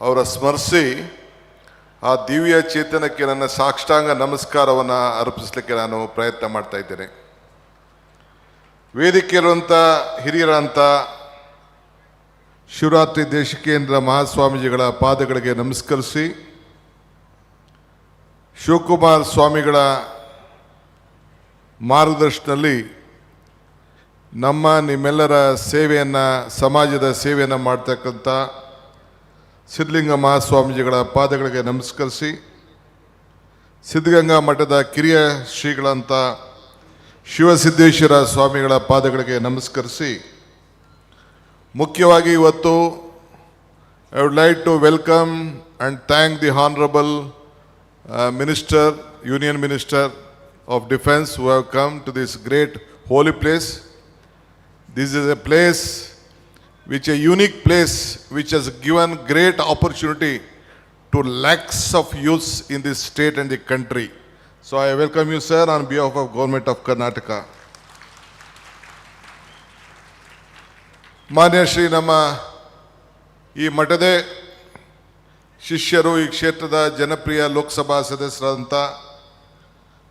ಅವರ ಸ್ಮರಿಸಿ ಆ ದಿವ್ಯ ಚೇತನಕ್ಕೆ ನನ್ನ ಸಾಕ್ಷಾಂಗ ನಮಸ್ಕಾರವನ್ನು ಅರ್ಪಿಸಲಿಕ್ಕೆ ನಾನು ಪ್ರಯತ್ನ ಮಾಡ್ತಾ ಇದ್ದೇನೆ. ವೇದಿಕೆಯಿರುವಂಥ ಹಿರಿಯರಂಥ ಶಿವರಾತ್ರಿ ದೇಶಿಕೇಂದ್ರ ಮಹಾಸ್ವಾಮೀಜಿಗಳ ಪಾದಗಳಿಗೆ ನಮಸ್ಕರಿಸಿ, ಶಿವಕುಮಾರ್ ಸ್ವಾಮಿಗಳ ಮಾರ್ಗದರ್ಶನದಲ್ಲಿ ನಮ್ಮ ನಿಮ್ಮೆಲ್ಲರ ಸೇವೆಯನ್ನು, ಸಮಾಜದ ಸೇವೆಯನ್ನು ಮಾಡ್ತಕ್ಕಂಥ ಸಿದ್ಧಲಿಂಗ ಮಹಾಸ್ವಾಮೀಜಿಗಳ ಪಾದಗಳಿಗೆ ನಮಸ್ಕರಿಸಿ, ಸಿದ್ಧಗಂಗಾ ಮಠದ ಕಿರಿಯ ಶ್ರೀಗಳಂಥ ಶಿವಸಿದ್ದೇಶ್ವರ ಸ್ವಾಮಿಗಳ ಪಾದಗಳಿಗೆ ನಮಸ್ಕರಿಸಿ, ಮುಖ್ಯವಾಗಿ ಇವತ್ತು I would like to welcome and thank the honourable minister union minister of defence who have come to this great holy place this is a place which a unique place which has given great opportunity to lakhs of youths in this state and the country. So I welcome you, sir, on behalf of Government of Karnataka. ಮಾನ್ಯ ಶ್ರೀ ನಮ್ಮ ಈ ಮಠದೇ ಶಿಷ್ಯರು ಈ ಕ್ಷೇತ್ರದ ಜನಪ್ರಿಯ ಲೋಕಸಭಾ ಸದಸ್ಯರಾದಂಥ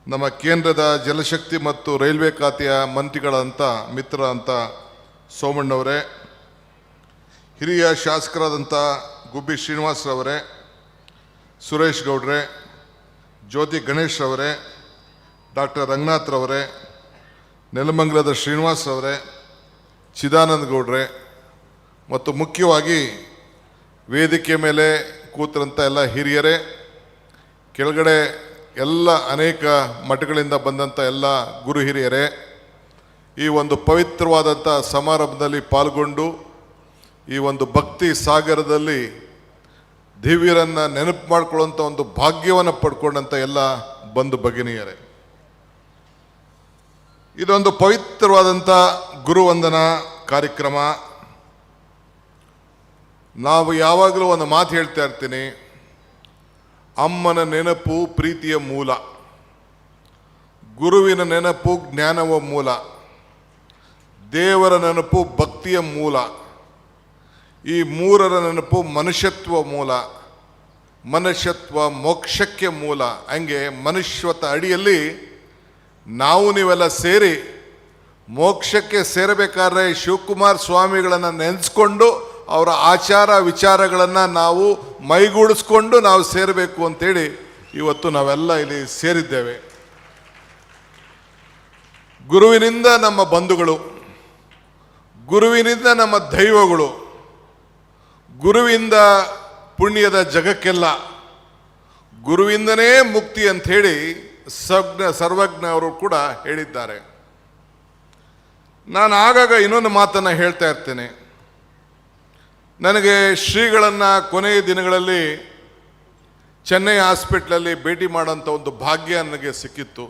ನಮ್ಮ ಕೇಂದ್ರದ ಜಲಶಕ್ತಿ ಮತ್ತು ರೈಲ್ವೆ ಖಾತೆಯ ಮಂತ್ರಿಗಳಂತ ಮಿತ್ರ ಅಂತ ಸೋಮಣ್ಣವರೇ ಹಿರಿಯ ಶಾಸಕರಾದಂಥ ಗುಬ್ಬಿ ಶ್ರೀನಿವಾಸರವರೇ, ಸುರೇಶ್ ಗೌಡ್ರೆ, ಜ್ಯೋತಿ ಗಣೇಶ್ ಅವರೇ ಡಾಕ್ಟರ್ ರಂಗನಾಥ್ರವರೇ, ನೆಲಮಂಗಲದ ಶ್ರೀನಿವಾಸ್ ಅವರೇ ಚಿದಾನಂದ ಗೌಡ್ರೆ ಮತ್ತು ಮುಖ್ಯವಾಗಿ ವೇದಿಕೆ ಮೇಲೆ ಕೂತರಂಥ ಎಲ್ಲ ಹಿರಿಯರೇ, ಕೆಳಗಡೆ ಎಲ್ಲ ಅನೇಕ ಮಠಗಳಿಂದ ಬಂದಂಥ ಎಲ್ಲ ಗುರು ಹಿರಿಯರೇ, ಈ ಒಂದು ಪವಿತ್ರವಾದಂಥ ಸಮಾರಂಭದಲ್ಲಿ ಪಾಲ್ಗೊಂಡು ಈ ಒಂದು ಭಕ್ತಿ ಸಾಗರದಲ್ಲಿ ದೇವಿಯರನ್ನು ನೆನಪು ಮಾಡ್ಕೊಳ್ಳುವಂಥ ಒಂದು ಭಾಗ್ಯವನ್ನು ಪಡ್ಕೊಂಡಂಥ ಎಲ್ಲ ಬಂಧು ಭಗಿನಿಯರೇ. ಇದೊಂದು ಪವಿತ್ರವಾದಂಥ ಗುರುವಂದನ ಕಾರ್ಯಕ್ರಮ. ನಾವು ಯಾವಾಗಲೂ ಒಂದು ಮಾತು ಹೇಳ್ತಾ ಇರ್ತೀನಿ. ಅಮ್ಮನ ನೆನಪು ಪ್ರೀತಿಯ ಮೂಲ. ಗುರುವಿನ ನೆನಪು ಜ್ಞಾನವ ಮೂಲ. ದೇವರ ನೆನಪು ಭಕ್ತಿಯ ಮೂಲ. ಈ ಮೂರರ ನೆನಪು ಮನುಷ್ಯತ್ವ ಮೂಲ, ಮನುಷ್ಯತ್ವ ಮೋಕ್ಷಕ್ಕೆ ಮೂಲ. ಹಂಗೆ ಮನುಷ್ಯತ್ವ ಅಡಿಯಲ್ಲಿ ನಾವು ನೀವೆಲ್ಲ ಸೇರಿ ಮೋಕ್ಷಕ್ಕೆ ಸೇರಬೇಕಾದ್ರೆ ಶಿವಕುಮಾರ್ ಸ್ವಾಮಿಗಳನ್ನು ನೆನೆಸ್ಕೊಂಡು ಅವರ ಆಚಾರ ವಿಚಾರಗಳನ್ನು ನಾವು ಮೈಗೂಡಿಸ್ಕೊಂಡು ನಾವು ಸೇರಬೇಕು ಅಂತೇಳಿ ಇವತ್ತು ನಾವೆಲ್ಲ ಇಲ್ಲಿ ಸೇರಿದ್ದೇವೆ. ಗುರುವಿನಿಂದ ನಮ್ಮ ಬಂಧುಗಳು, ಗುರುವಿನಿಂದ ನಮ್ಮ ದೈವಗಳು ಗುರುವಿಂದ ಪುಣ್ಯದ ಜಗಕ್ಕೆಲ್ಲ. ಗುರುವಿಂದನೇ ಮುಕ್ತಿ ಅಂತ ಹೇಳಿ ಸಜ್ಞ ಸರ್ವಜ್ಞ ಅವರು ಕೂಡ ಹೇಳಿದ್ದಾರೆ. ನಾನು ಆಗಾಗ ಇನ್ನೊಂದು ಮಾತನ್ನು ಹೇಳ್ತಾ ಇರ್ತೇನೆ. ನನಗೆ ಶ್ರೀಗಳನ್ನು ಕೊನೆಯ ದಿನಗಳಲ್ಲಿ ಚೆನ್ನೈ ಹಾಸ್ಪಿಟ್ಲಲ್ಲಿ ಭೇಟಿ ಮಾಡೋಂಥ ಒಂದು ಭಾಗ್ಯ ನನಗೆ ಸಿಕ್ಕಿತ್ತು.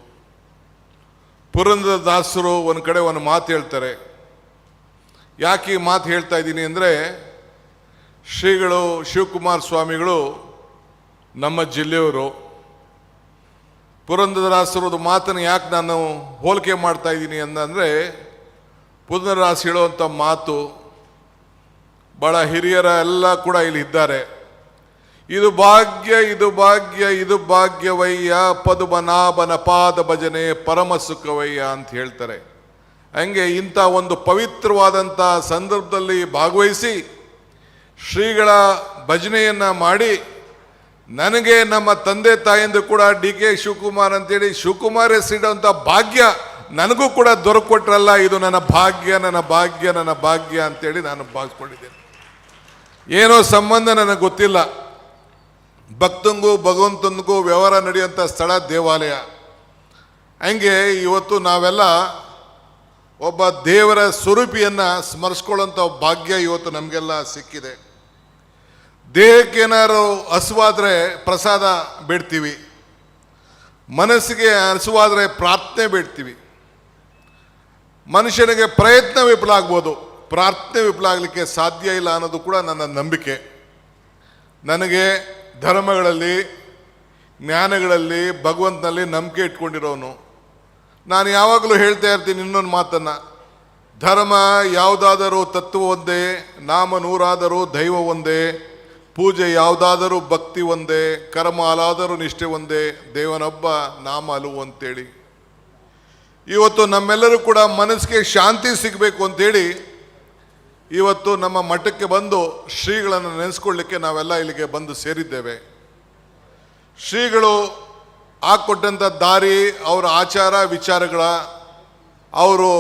ಪುರಂದರ ದಾಸರು ಒಂದು ಕಡೆ ಒಂದು ಮಾತು ಹೇಳ್ತಾರೆ. ಯಾಕೆ ಈ ಮಾತು ಹೇಳ್ತಾ ಇದ್ದೀನಿ ಅಂದರೆ ಶ್ರೀಗಳು, ಶಿವಕುಮಾರ್ ಸ್ವಾಮಿಗಳು, ನಮ್ಮ ಜಿಲ್ಲೆಯವರು ಪುರಂದರದಾಸರದು ಮಾತನ್ನು ಯಾಕೆ ನಾನು ಹೋಲಿಕೆ ಮಾಡ್ತಾ ಇದ್ದೀನಿ ಅಂತಂದರೆ ಪುರಂದರದಾಸ್ ಹೇಳುವಂಥ ಮಾತು ಭಾಳ ಹಿರಿಯರ ಎಲ್ಲ ಕೂಡ ಇಲ್ಲಿ ಇದ್ದಾರೆ. ಇದು ಭಾಗ್ಯ ಇದು ಭಾಗ್ಯ, ಇದು ಭಾಗ್ಯವಯ್ಯ, ಪದುಮನಾಭನ ಪಾದ ಭಜನೆ ಪರಮ ಸುಖವಯ್ಯ ಅಂತ ಹೇಳ್ತಾರೆ. ಹಂಗೆ ಇಂಥ ಒಂದು ಪವಿತ್ರವಾದಂಥ ಸಂದರ್ಭದಲ್ಲಿ ಭಾಗವಹಿಸಿ ಶ್ರೀಗಳ ಭಜನೆಯನ್ನು ಮಾಡಿ ನನಗೆ ನಮ್ಮ ತಂದೆ ತಾಯಿಂದು ಕೂಡ ಡಿ ಕೆ ಶಿವಕುಮಾರ್ ಅಂತೇಳಿ ಶಿವಕುಮಾರ್ ಹೆಸರಿಡುವಂಥ ಭಾಗ್ಯ ನನಗೂ ಕೂಡ ದೊರಕೊಟ್ರಲ್ಲ, ಇದು ನನ್ನ ಭಾಗ್ಯ ನನ್ನ ಭಾಗ್ಯ ನನ್ನ ಭಾಗ್ಯ ಅಂತೇಳಿ ನಾನು ಭಾವಿಸ್ಕೊಂಡಿದ್ದೇನೆ. ಏನೋ ಸಂಬಂಧ ನನಗೆ ಗೊತ್ತಿಲ್ಲ. ಭಕ್ತಂಗೂ ಭಗವಂತನಿಗೂ ವ್ಯವಹಾರ ನಡೆಯುವಂಥ ಸ್ಥಳ ದೇವಾಲಯ. ಹಂಗೆ ಇವತ್ತು ನಾವೆಲ್ಲ ಒಬ್ಬ ದೇವರ ಸ್ವರೂಪಿಯನ್ನು ಸ್ಮರಿಸ್ಕೊಳ್ಳೋಂಥ ಭಾಗ್ಯ ಇವತ್ತು ನಮಗೆಲ್ಲ ಸಿಕ್ಕಿದೆ. ದೇಹಕ್ಕೇನಾದ್ರು ಹಸುವಾದರೆ ಪ್ರಸಾದ ಬಿಡ್ತೀವಿ. ಮನಸ್ಸಿಗೆ ಹಸುವಾದರೆ ಪ್ರಾರ್ಥನೆ ಬಿಡ್ತೀವಿ. ಮನುಷ್ಯನಿಗೆ ಪ್ರಯತ್ನ ವಿಫಲ ಆಗ್ಬೋದು. ಪ್ರಾರ್ಥನೆ ವಿಫಲ ಆಗಲಿಕ್ಕೆ ಸಾಧ್ಯ ಇಲ್ಲ ಅನ್ನೋದು ಕೂಡ ನನ್ನ ನಂಬಿಕೆ. ನನಗೆ ಧರ್ಮಗಳಲ್ಲಿ, ಜ್ಞಾನಗಳಲ್ಲಿ, ಭಗವಂತನಲ್ಲಿ ನಂಬಿಕೆ ಇಟ್ಕೊಂಡಿರೋನು. ನಾನು ಯಾವಾಗಲೂ ಹೇಳ್ತಾ ಇರ್ತೀನಿ ಇನ್ನೊಂದು ಮಾತನ್ನು. ಧರ್ಮ ಯಾವುದಾದರೂ ತತ್ವ ಒಂದೇ, ನಾಮ ನೂರಾದರೂ ದೈವ ಒಂದೇ. ಪೂಜೆ ಯಾವುದಾದರೂ ಭಕ್ತಿ ಒಂದೇ ಕರ್ಮ ಅಲಾದರೂ ನಿಷ್ಠೆ ಒಂದೇ, ದೇವನೊಬ್ಬ ನಾಮ ಅಲುವು ಅಂತೇಳಿ. ಇವತ್ತು ನಮ್ಮೆಲ್ಲರೂ ಕೂಡ ಮನಸ್ಸಿಗೆ ಶಾಂತಿ ಸಿಗಬೇಕು ಅಂತೇಳಿ ಇವತ್ತು ನಮ್ಮ ಮಠಕ್ಕೆ ಬಂದು ಶ್ರೀಗಳನ್ನು ನೆನೆಸ್ಕೊಳ್ಳಿಕ್ಕೆ ನಾವೆಲ್ಲ ಇಲ್ಲಿಗೆ ಬಂದು ಸೇರಿದ್ದೇವೆ. ಶ್ರೀಗಳು ಹಾಕ್ಕೊಟ್ಟಂಥ ದಾರಿ, ಅವರ ಆಚಾರ, ವಿಚಾರಗಳ, ಅವರು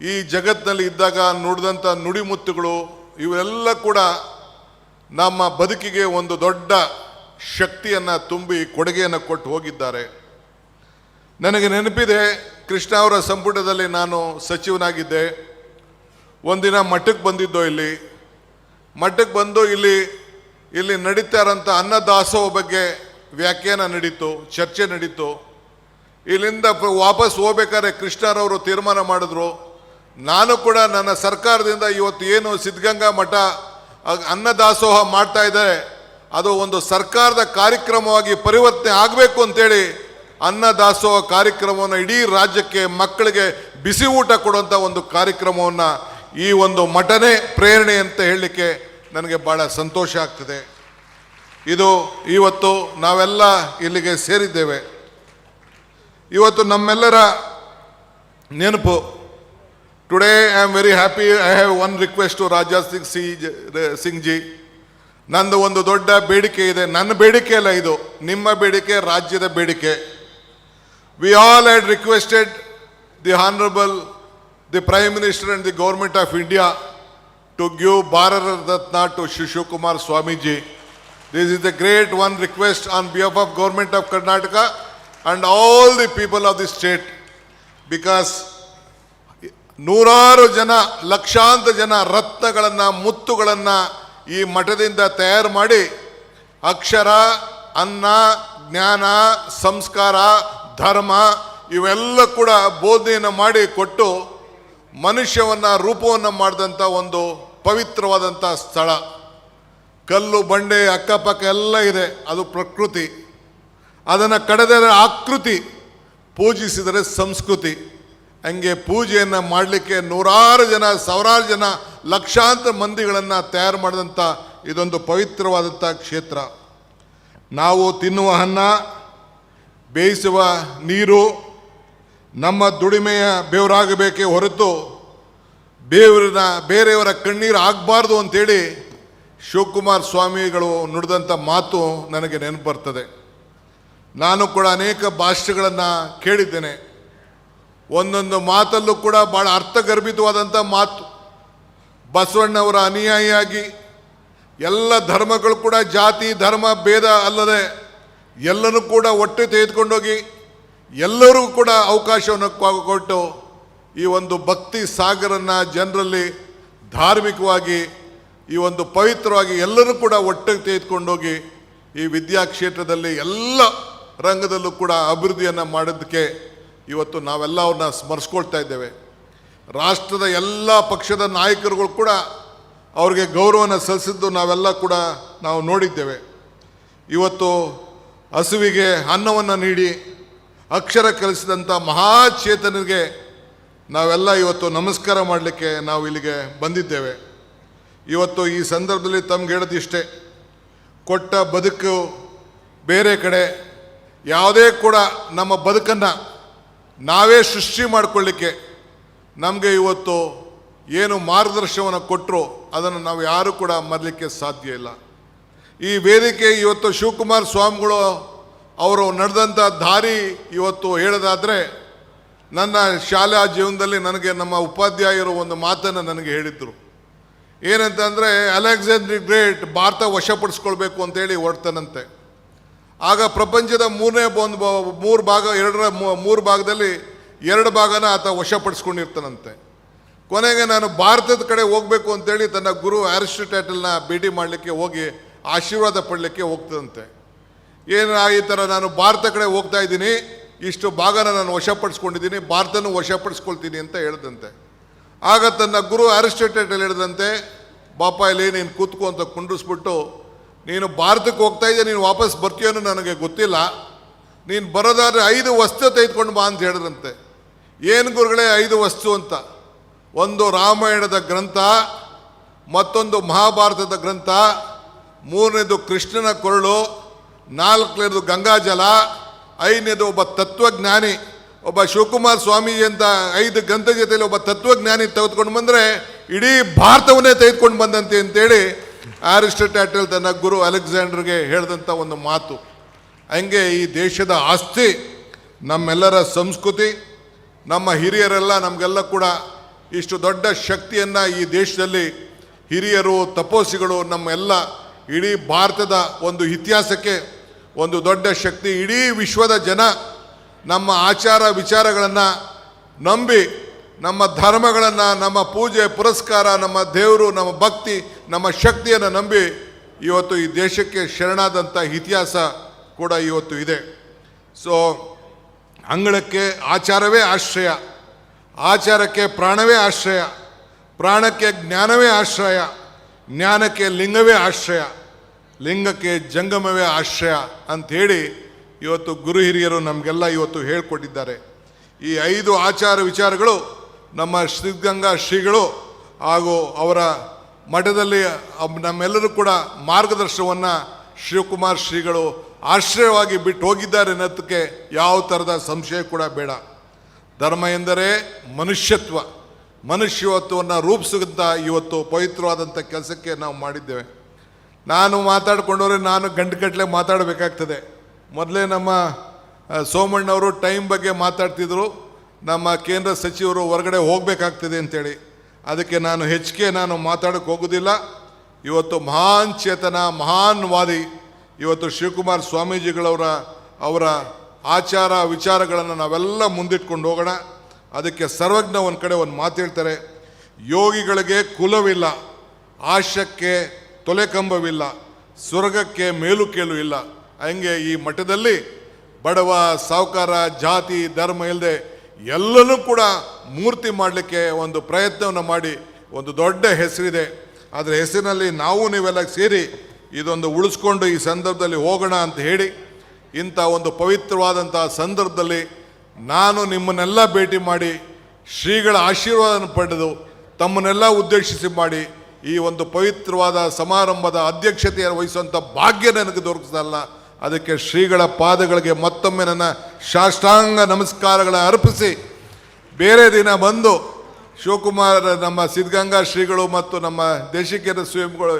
ಈ ಜಗತ್ತಿನಲ್ಲಿ ಇದ್ದಾಗ ನುಡಿದಂಥ ನುಡಿಮುತ್ತುಗಳು ಇವೆಲ್ಲ ಕೂಡ ನಮ್ಮ ಬದುಕಿಗೆ ಒಂದು ದೊಡ್ಡ ಶಕ್ತಿಯನ್ನು ತುಂಬಿ ಕೊಡುಗೆಯನ್ನು ಕೊಟ್ಟು ಹೋಗಿದ್ದಾರೆ. ನನಗೆ ನೆನಪಿದೆ, ಕೃಷ್ಣ ಅವರ ಸಂಪುಟದಲ್ಲಿ ನಾನು ಸಚಿವನಾಗಿದ್ದೆ. ಒಂದಿನ ಮಠಕ್ಕೆ ಬಂದಿದ್ದೋ ಇಲ್ಲಿ ಮಠಕ್ಕೆ ಬಂದು ಇಲ್ಲಿ ಇಲ್ಲಿ ನಡೀತಾ ಇರೋಂಥ ಅನ್ನದಾಸೋಹ ಬಗ್ಗೆ ವ್ಯಾಖ್ಯಾನ ನಡೀತು, ಚರ್ಚೆ ನಡೀತು. ಇಲ್ಲಿಂದ ವಾಪಸ್ ಹೋಗ್ಬೇಕಾದ್ರೆ ಕೃಷ್ಣರವರು ತೀರ್ಮಾನ ಮಾಡಿದ್ರು. ನಾನು ಕೂಡ ನನ್ನ ಸರ್ಕಾರದಿಂದ ಇವತ್ತು ಏನು ಸಿದ್ಧಗಂಗಾ ಮಠ ಅನ್ನದಾಸೋಹ ಮಾಡ್ತಾ ಇದ್ದಾರೆ. ಅದು ಒಂದು ಸರ್ಕಾರದ ಕಾರ್ಯಕ್ರಮವಾಗಿ ಪರಿವರ್ತನೆ ಆಗಬೇಕು ಅಂತೇಳಿ ಅನ್ನದಾಸೋಹ ಕಾರ್ಯಕ್ರಮವನ್ನು ಇಡೀ ರಾಜ್ಯಕ್ಕೆ ಮಕ್ಕಳಿಗೆ ಬಿಸಿ ಊಟ ಕೊಡುವಂಥ ಒಂದು ಕಾರ್ಯಕ್ರಮವನ್ನು ಈ ಒಂದು ಮಠನೇ ಪ್ರೇರಣೆ ಅಂತ ಹೇಳಲಿಕ್ಕೆ ನನಗೆ ಭಾಳ ಸಂತೋಷ ಆಗ್ತದೆ. ಇದು ಇವತ್ತು ನಾವೆಲ್ಲ ಇಲ್ಲಿಗೆ ಸೇರಿದ್ದೇವೆ. ಇವತ್ತು ನಮ್ಮೆಲ್ಲರ ನೆನಪು today I am very happy I have one request to Raja Singh C Singh ji ನಂದು ಒಂದು ದೊಡ್ಡ ಬೇಡಿಕೆ ಇದೆ ನನ್ನ ಬೇಡಿಕೆ ಅಲ್ಲ ಇದು ನಿಮ್ಮ ಬೇಡಿಕೆ ರಾಜ್ಯದ ಬೇಡಿಕೆ we all had requested the honourable the prime minister and the government of India to give Bharat Ratna to Shivakumar Swamiji this is the great one request on behalf of government of Karnataka and all the people of the state because ನೂರಾರು ಜನ, ಲಕ್ಷಾಂತರ ಜನ ರತ್ನಗಳನ್ನು, ಮುತ್ತುಗಳನ್ನು ಈ ಮಠದಿಂದ ತಯಾರು ಮಾಡಿ ಅಕ್ಷರ, ಅನ್ನ, ಜ್ಞಾನ, ಸಂಸ್ಕಾರ, ಧರ್ಮ ಇವೆಲ್ಲ ಕೂಡ ಬೋಧನೆಯನ್ನು ಮಾಡಿ ಕೊಟ್ಟು ಮನುಷ್ಯವನ್ನು ರೂಪವನ್ನು ಮಾಡಿದಂಥ ಒಂದು ಪವಿತ್ರವಾದಂಥ ಸ್ಥಳ. ಕಲ್ಲು, ಬಂಡೆ, ಅಕ್ಕಪಕ್ಕ ಎಲ್ಲ ಇದೆ, ಅದು ಪ್ರಕೃತಿ. ಅದನ್ನು ಕಡೆದರೆ ಆಕೃತಿ ಪೂಜಿಸಿದರೆ ಸಂಸ್ಕೃತಿ. ಹಂಗೆ ಪೂಜೆಯನ್ನು ಮಾಡಲಿಕ್ಕೆ ನೂರಾರು ಜನ, ಸಾವಿರಾರು ಜನ ಲಕ್ಷಾಂತರ ಮಂದಿಗಳನ್ನು ತಯಾರು ಮಾಡಿದಂಥ ಇದೊಂದು ಪವಿತ್ರವಾದಂಥ ಕ್ಷೇತ್ರ. ನಾವು ತಿನ್ನುವ ಅನ್ನ, ಬೇಯಿಸುವ ನೀರು, ನಮ್ಮ ದುಡಿಮೆಯ ಬೇವರಾಗಬೇಕೇ ಹೊರತು ಬೇವರಿನ, ಬೇರೆಯವರ ಕಣ್ಣೀರು ಆಗಬಾರ್ದು ಅಂತೇಳಿ ಶಿವಕುಮಾರ್ ಸ್ವಾಮಿಗಳು ನುಡಿದಂಥ ಮಾತು ನನಗೆ ನೆನಪು ಬರ್ತದೆ. ನಾನು ಕೂಡ ಅನೇಕ ಭಾಷೆಗಳನ್ನು ಕೇಳಿದ್ದೇನೆ. ಒಂದೊಂದು ಮಾತಲ್ಲೂ ಕೂಡ ಭಾಳ ಅರ್ಥಗರ್ಭಿತವಾದಂಥ ಮಾತು. ಬಸವಣ್ಣವರ ಅನುಯಾಯಿಯಾಗಿ ಎಲ್ಲ ಧರ್ಮಗಳು ಕೂಡ ಜಾತಿ, ಧರ್ಮ, ಭೇದ ಅಲ್ಲದೆ ಎಲ್ಲರೂ ಕೂಡ ಒಟ್ಟು ತೆಗೆದುಕೊಂಡೋಗಿ ಎಲ್ಲರಿಗೂ ಕೂಡ ಅವಕಾಶವನ್ನು ಕೊಟ್ಟು ಈ ಒಂದು ಭಕ್ತಿ ಸಾಗರನ್ನು ಜನರಲ್ಲಿ ಧಾರ್ಮಿಕವಾಗಿ, ಈ ಒಂದು ಪವಿತ್ರವಾಗಿ ಎಲ್ಲರೂ ಕೂಡ ಒಟ್ಟಿಗೆ ತೆಗೆದುಕೊಂಡೋಗಿ ಈ ವಿದ್ಯಾ ಕ್ಷೇತ್ರದಲ್ಲಿ ಎಲ್ಲ ರಂಗದಲ್ಲೂ ಕೂಡ ಅಭಿವೃದ್ಧಿಯನ್ನು ಮಾಡೋದಕ್ಕೆ ಇವತ್ತು ನಾವೆಲ್ಲ ಅವ್ರನ್ನ ಸ್ಮರಿಸ್ಕೊಳ್ತಾ ಇದ್ದೇವೆ. ರಾಷ್ಟ್ರದ ಎಲ್ಲ ಪಕ್ಷದ ನಾಯಕರುಗಳು ಕೂಡ ಅವ್ರಿಗೆ ಗೌರವನ ಸಲ್ಲಿಸಿದ್ದು ನಾವೆಲ್ಲ ಕೂಡ ನಾವು ನೋಡಿದ್ದೇವೆ. ಇವತ್ತು ಹಸುವಿಗೆ ಅನ್ನವನ್ನು ನೀಡಿ, ಅಕ್ಷರ ಕಲಿಸಿದಂಥ ಮಹಾಚೇತನಿಗೆ ನಾವೆಲ್ಲ ಇವತ್ತು ನಮಸ್ಕಾರ ಮಾಡಲಿಕ್ಕೆ ನಾವು ಇಲ್ಲಿಗೆ ಬಂದಿದ್ದೇವೆ. ಇವತ್ತು ಈ ಸಂದರ್ಭದಲ್ಲಿ ತಮ್ಗೆ ಹೇಳೋದಿಷ್ಟೇ ಕೊಟ್ಟ ಬದುಕು ಬೇರೆ ಕಡೆ, ಯಾವುದೇ ಕೂಡ ನಮ್ಮ ಬದುಕನ್ನು ನಾವೇ ಸೃಷ್ಟಿ ಮಾಡಿಕೊಳ್ಳಿಕ್ಕೆ ನಮಗೆ ಇವತ್ತು ಏನು ಮಾರ್ಗದರ್ಶನವನ್ನು ಕೊಟ್ಟರು ಅದನ್ನು ನಾವು ಯಾರೂ ಕೂಡ ಮರಲಿಕ್ಕೆ ಸಾಧ್ಯ ಇಲ್ಲ. ಈ ವೇದಿಕೆ ಇವತ್ತು ಶಿವಕುಮಾರ್ ಸ್ವಾಮಿಗಳು ಅವರು ನಡೆದಂಥ ದಾರಿ ಇವತ್ತು ಹೇಳೋದಾದರೆ ನನ್ನ ಶಾಲಾ ಜೀವನದಲ್ಲಿ ನನಗೆ ನಮ್ಮ ಉಪಾಧ್ಯಾಯರು ಒಂದು ಮಾತನ್ನು ನನಗೆ ಹೇಳಿದರು. ಏನಂತಂದರೆ ಅಲೆಕ್ಸಾಂಡ್ರಿ ಗ್ರೇಟ್ ಭಾರತ ವಶಪಡಿಸ್ಕೊಳ್ಬೇಕು ಅಂತೇಳಿ ಹೊರಡ್ತಾನಂತೆ ಆಗ ಪ್ರಪಂಚದ ಮೂರನೇ ಒಂದು ಮೂರು ಭಾಗ, ಎರಡರ ಮೂರು ಭಾಗದಲ್ಲಿ ಎರಡು ಭಾಗನ ಆತ ವಶಪಡಿಸ್ಕೊಂಡಿರ್ತಾನಂತೆ. ಕೊನೆಗೆ ನಾನು ಭಾರತದ ಕಡೆ ಹೋಗಬೇಕು ಅಂತೇಳಿ ತನ್ನ ಗುರು ಆರಿಸ್ಟೋಟ್ಯಾಟಲ್ನ ಭೇಟಿ ಮಾಡಲಿಕ್ಕೆ ಹೋಗಿ ಆಶೀರ್ವಾದ ಪಡಲಿಕ್ಕೆ ಹೋಗ್ತದಂತೆ. ಏನು ಈ ಥರ ನಾನು ಭಾರತ ಕಡೆ ಹೋಗ್ತಾ ಇದ್ದೀನಿ, ಇಷ್ಟು ಭಾಗನ ನಾನು ವಶಪಡಿಸ್ಕೊಂಡಿದ್ದೀನಿ, ಭಾರತನೂ ವಶಪಡಿಸ್ಕೊಳ್ತೀನಿ ಅಂತ ಹೇಳ್ದಂತೆ. ಆಗ ತನ್ನ ಗುರು ಆರಿಸ್ಟೋಟ್ಯಾಟಲ್ ಹೇಳಿದಂತೆ, ಬಾಪ, ಇಲ್ಲಿ ನೀನು ಕೂತ್ಕೊ ಅಂತ ಕುಂಡ್ರಿಸ್ಬಿಟ್ಟು ನೀನು ಭಾರತಕ್ಕೆ ಹೋಗ್ತಾ ಇದ್ದೆ ನೀನು ವಾಪಸ್ ಬರ್ತೀಯೋ ನನಗೆ ಗೊತ್ತಿಲ್ಲ. ನೀನು ಬರೋದಾದ್ರೆ ಐದು ವಸ್ತು ತೆಗೆದುಕೊಂಡು ಬಾ ಅಂತ ಹೇಳಿದ್ರಂತೆ. ಏನು ಗುರುಗಳೇ, ಐದು ವಸ್ತು ಅಂತ. ಒಂದು ರಾಮಾಯಣದ ಗ್ರಂಥ, ಮತ್ತೊಂದು ಮಹಾಭಾರತದ ಗ್ರಂಥ, ಮೂರನೇದು ಕೃಷ್ಣನ ಕೊರಳು, ನಾಲ್ಕನೇದು ಗಂಗಾಜಲ, ಐದನೇದು ಒಬ್ಬ ತತ್ವಜ್ಞಾನಿ, ಒಬ್ಬ ಶಿವಕುಮಾರ್ ಸ್ವಾಮಿ ಅಂತ ಐದು ಗ್ರಂಥ ಜೊತೆಯಲ್ಲಿ ಒಬ್ಬ ತತ್ವಜ್ಞಾನಿ ತೆಗೆದುಕೊಂಡು ಬಂದರೆ ಇಡೀ ಭಾರತವನ್ನೇ ತೆಗೆದುಕೊಂಡು ಬಂದಂತೆ ಅಂತೇಳಿ ಆರಿಸ್ಟೋಟ್ಯಾಟಲ್ ತನ್ನ ಗುರು ಅಲೆಕ್ಸಾಂಡರ್ಗೆ ಹೇಳಿದಂಥ ಒಂದು ಮಾತು. ಹಂಗೆ ಈ ದೇಶದ ಆಸ್ತಿ, ನಮ್ಮೆಲ್ಲರ ಸಂಸ್ಕೃತಿ, ನಮ್ಮ ಹಿರಿಯರೆಲ್ಲ ನಮಗೆಲ್ಲ ಕೂಡ ಇಷ್ಟು ದೊಡ್ಡ ಶಕ್ತಿಯನ್ನು ಈ ದೇಶದಲ್ಲಿ ಹಿರಿಯರು, ತಪೋಸಿಗಳು ನಮ್ಮೆಲ್ಲ ಇಡೀ ಭಾರತದ ಒಂದು ಇತಿಹಾಸಕ್ಕೆ ಒಂದು ದೊಡ್ಡ ಶಕ್ತಿ. ಇಡೀ ವಿಶ್ವದ ಜನ ನಮ್ಮ ಆಚಾರ ವಿಚಾರಗಳನ್ನು ನಂಬಿ ನಮ್ಮ ಧರ್ಮಗಳನ್ನು, ನಮ್ಮ ಪೂಜೆ, ಪುರಸ್ಕಾರ, ನಮ್ಮ ದೇವರು, ನಮ್ಮ ಭಕ್ತಿ, ನಮ್ಮ ಶಕ್ತಿಯನ್ನು ನಂಬಿ ಇವತ್ತು ಈ ದೇಶಕ್ಕೆ ಶರಣಾದಂಥ ಇತಿಹಾಸ ಕೂಡ ಇವತ್ತು ಇದೆ. ಸೊ ಅಂಗಳಕ್ಕೆ ಆಚಾರವೇ ಆಶ್ರಯ. ಆಚಾರಕ್ಕೆ ಪ್ರಾಣವೇ ಆಶ್ರಯ. ಪ್ರಾಣಕ್ಕೆ ಜ್ಞಾನವೇ ಆಶ್ರಯ. ಜ್ಞಾನಕ್ಕೆ ಲಿಂಗವೇ ಆಶ್ರಯ. ಲಿಂಗಕ್ಕೆ ಜಂಗಮವೇ ಆಶ್ರಯ ಅಂಥೇಳಿ ಇವತ್ತು ಗುರು ಹಿರಿಯರು ನಮಗೆಲ್ಲ ಇವತ್ತು ಹೇಳಿಕೊಟ್ಟಿದ್ದಾರೆ. ಈ ಐದು ಆಚಾರ ವಿಚಾರಗಳು ನಮ್ಮ ಸಿದ್ಧಗಂಗಾ ಶ್ರೀಗಳು ಹಾಗೂ ಅವರ ಮಠದಲ್ಲಿ ನಮ್ಮೆಲ್ಲರೂ ಕೂಡ ಮಾರ್ಗದರ್ಶನವನ್ನು ಶಿವಕುಮಾರ್ ಶ್ರೀಗಳು ಆಶ್ರಯವಾಗಿ ಬಿಟ್ಟು ಹೋಗಿದ್ದಾರೆ ಅನ್ನೋದಕ್ಕೆ ಯಾವ ಥರದ ಸಂಶಯ ಕೂಡ ಬೇಡ. ಧರ್ಮ ಎಂದರೆ ಮನುಷ್ಯತ್ವ. ಮನುಷ್ಯತ್ವವನ್ನು ರೂಪಿಸುವಂಥ ಇವತ್ತು ಪವಿತ್ರವಾದಂಥ ಕೆಲಸಕ್ಕೆ ನಾವು ಮಾಡಿದ್ದೇವೆ. ನಾನು ಮಾತಾಡಿಕೊಂಡವ್ರೆ ನಾನು ಗಂಟುಗಟ್ಟಲೆ ಮಾತಾಡಬೇಕಾಗ್ತದೆ. ಮೊದಲೇ ನಮ್ಮ ಸೋಮಣ್ಣವರು ಟೈಮ್ ಬಗ್ಗೆ ಮಾತಾಡ್ತಿದ್ರು. ನಮ್ಮ ಕೇಂದ್ರ ಸಚಿವರು ಹೊರಗಡೆ ಹೋಗಬೇಕಾಗ್ತದೆ ಅಂತೇಳಿ. ಅದಕ್ಕೆ ನಾನು ಹೆಚ್ಚಿಗೆ ನಾನು ಮಾತಾಡೋಕ್ಕೆ ಹೋಗೋದಿಲ್ಲ. ಇವತ್ತು ಮಹಾನ್ ಚೇತನ ಮಹಾನ್ ವಾದಿ ಇವತ್ತು ಶಿವಕುಮಾರ್ ಸ್ವಾಮೀಜಿಗಳವರ, ಅವರ ಆಚಾರ ವಿಚಾರಗಳನ್ನು ನಾವೆಲ್ಲ ಮುಂದಿಟ್ಕೊಂಡು ಹೋಗೋಣ. ಅದಕ್ಕೆ ಸರ್ವಜ್ಞ ಒಂದು ಕಡೆ ಒಂದು ಮಾತು ಹೇಳ್ತಾರೆ. ಯೋಗಿಗಳಿಗೆ ಕುಲವಿಲ್ಲ, ಆಶಕ್ಕೆ ತೊಲೆಕಂಬವಿಲ್ಲ ಸ್ವರ್ಗಕ್ಕೆ ಮೇಲು ಕೇಳು ಇಲ್ಲ. ಹಂಗೆ ಈ ಮಠದಲ್ಲಿ ಬಡವ, ಸಾವುಕಾರ, ಜಾತಿ, ಧರ್ಮ ಇಲ್ಲದೆ ಎಲ್ಲನೂ ಕೂಡ ಮೂರ್ತಿ ಮಾಡಲಿಕ್ಕೆ ಒಂದು ಪ್ರಯತ್ನವನ್ನು ಮಾಡಿ ಒಂದು ದೊಡ್ಡ ಹೆಸರಿದೆ. ಅದರ ಹೆಸರಿನಲ್ಲಿ ನಾವು ನೀವೆಲ್ಲ ಸೇರಿ ಇದೊಂದು ಉಳಿಸ್ಕೊಂಡು ಈ ಸಂದರ್ಭದಲ್ಲಿ ಹೋಗೋಣ ಅಂತ ಹೇಳಿ, ಇಂಥ ಒಂದು ಪವಿತ್ರವಾದಂಥ ಸಂದರ್ಭದಲ್ಲಿ ನಾನು ನಿಮ್ಮನ್ನೆಲ್ಲ ಭೇಟಿ ಮಾಡಿ, ಶ್ರೀಗಳ ಆಶೀರ್ವಾದ ಪಡೆದು ತಮ್ಮನ್ನೆಲ್ಲ ಉದ್ದೇಶಿಸಿ ಮಾಡಿ ಈ ಒಂದು ಪವಿತ್ರವಾದ ಸಮಾರಂಭದ ಅಧ್ಯಕ್ಷತೆಯನ್ನು ವಹಿಸುವಂಥ ಭಾಗ್ಯ ನನಗೆ ದೊರಕಿಸಲ್ಲ ಅದಕ್ಕೆ ಶ್ರೀಗಳ ಪಾದಗಳಿಗೆ ಮತ್ತೊಮ್ಮೆ ನನ್ನ ಸಾಷ್ಟಾಂಗ ನಮಸ್ಕಾರಗಳ ಅರ್ಪಿಸಿ ಬೇರೆ ದಿನ ಬಂದು ಶಿವಕುಮಾರ, ನಮ್ಮ ಸಿದ್ಧಗಂಗಾ ಶ್ರೀಗಳು ಮತ್ತು ನಮ್ಮ ದೇಶಿಕೇರ ಸ್ವಯಂಗಳು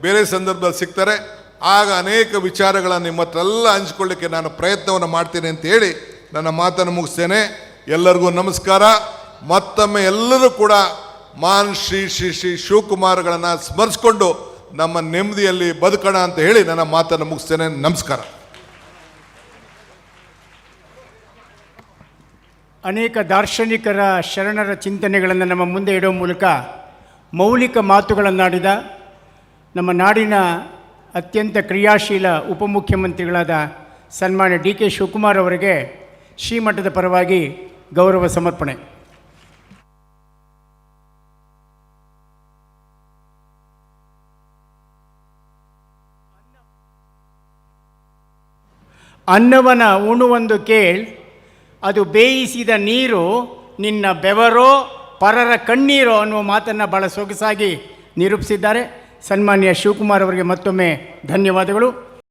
ಬೇರೆ ಸಂದರ್ಭದಲ್ಲಿ ಸಿಗ್ತಾರೆ. ಆಗ ಅನೇಕ ವಿಚಾರಗಳನ್ನು ನಿಮ್ಮ ಹತ್ರ ಎಲ್ಲ ಹಂಚ್ಕೊಳ್ಳಿಕ್ಕೆ ನಾನು ಪ್ರಯತ್ನವನ್ನು ಮಾಡ್ತೇನೆ ಅಂತ ಹೇಳಿ ನನ್ನ ಮಾತನ್ನು ಮುಗಿಸ್ತೇನೆ. ಎಲ್ಲರಿಗೂ ನಮಸ್ಕಾರ. ಮತ್ತೊಮ್ಮೆ ಎಲ್ಲರೂ ಕೂಡ ಮಾನ್ ಶ್ರೀ ಶ್ರೀ ಶ್ರೀ ಶಿವಕುಮಾರ್ಗಳನ್ನು ಸ್ಮರಿಸ್ಕೊಂಡು ನಮ್ಮ ನೆಮ್ಮದಿಯಲ್ಲಿ ಬದುಕೋಣ ಅಂತ ಹೇಳಿ ನನ್ನ ಮಾತನ್ನು ಮುಗಿಸ್ತೇನೆ. ನಮಸ್ಕಾರ. ಅನೇಕ ದಾರ್ಶನಿಕರ ಶರಣರ ಚಿಂತನೆಗಳನ್ನು ನಮ್ಮ ಮುಂದೆ ಇಡೋ ಮೂಲಕ ಮೌಲಿಕ ಮಾತುಗಳನ್ನಾಡಿದ ನಮ್ಮ ನಾಡಿನ ಅತ್ಯಂತ ಕ್ರಿಯಾಶೀಲ ಉಪಮುಖ್ಯಮಂತ್ರಿಗಳಾದ ಸನ್ಮಾನ್ಯ ಡಿ ಕೆ ಶಿವಕುಮಾರ್ ಅವರಿಗೆ ಶ್ರೀಮಠದ ಪರವಾಗಿ ಗೌರವ ಸಮರ್ಪಣೆ. ಅನ್ನವನ ಉಣುವೊಂದು ಕೇಳ್, ಅದು ಬೇಯಿಸಿದ ನೀರು ನಿನ್ನ ಬೆವರೋ ಪರರ ಕಣ್ಣೀರೋ ಅನ್ನುವ ಮಾತನ್ನು ಬಹಳ ಸೊಗಸಾಗಿ ನಿರೂಪಿಸಿದ್ದಾರೆ. ಸನ್ಮಾನ್ಯ ಶಿವಕುಮಾರ್ ಅವರಿಗೆ ಮತ್ತೊಮ್ಮೆ ಧನ್ಯವಾದಗಳು.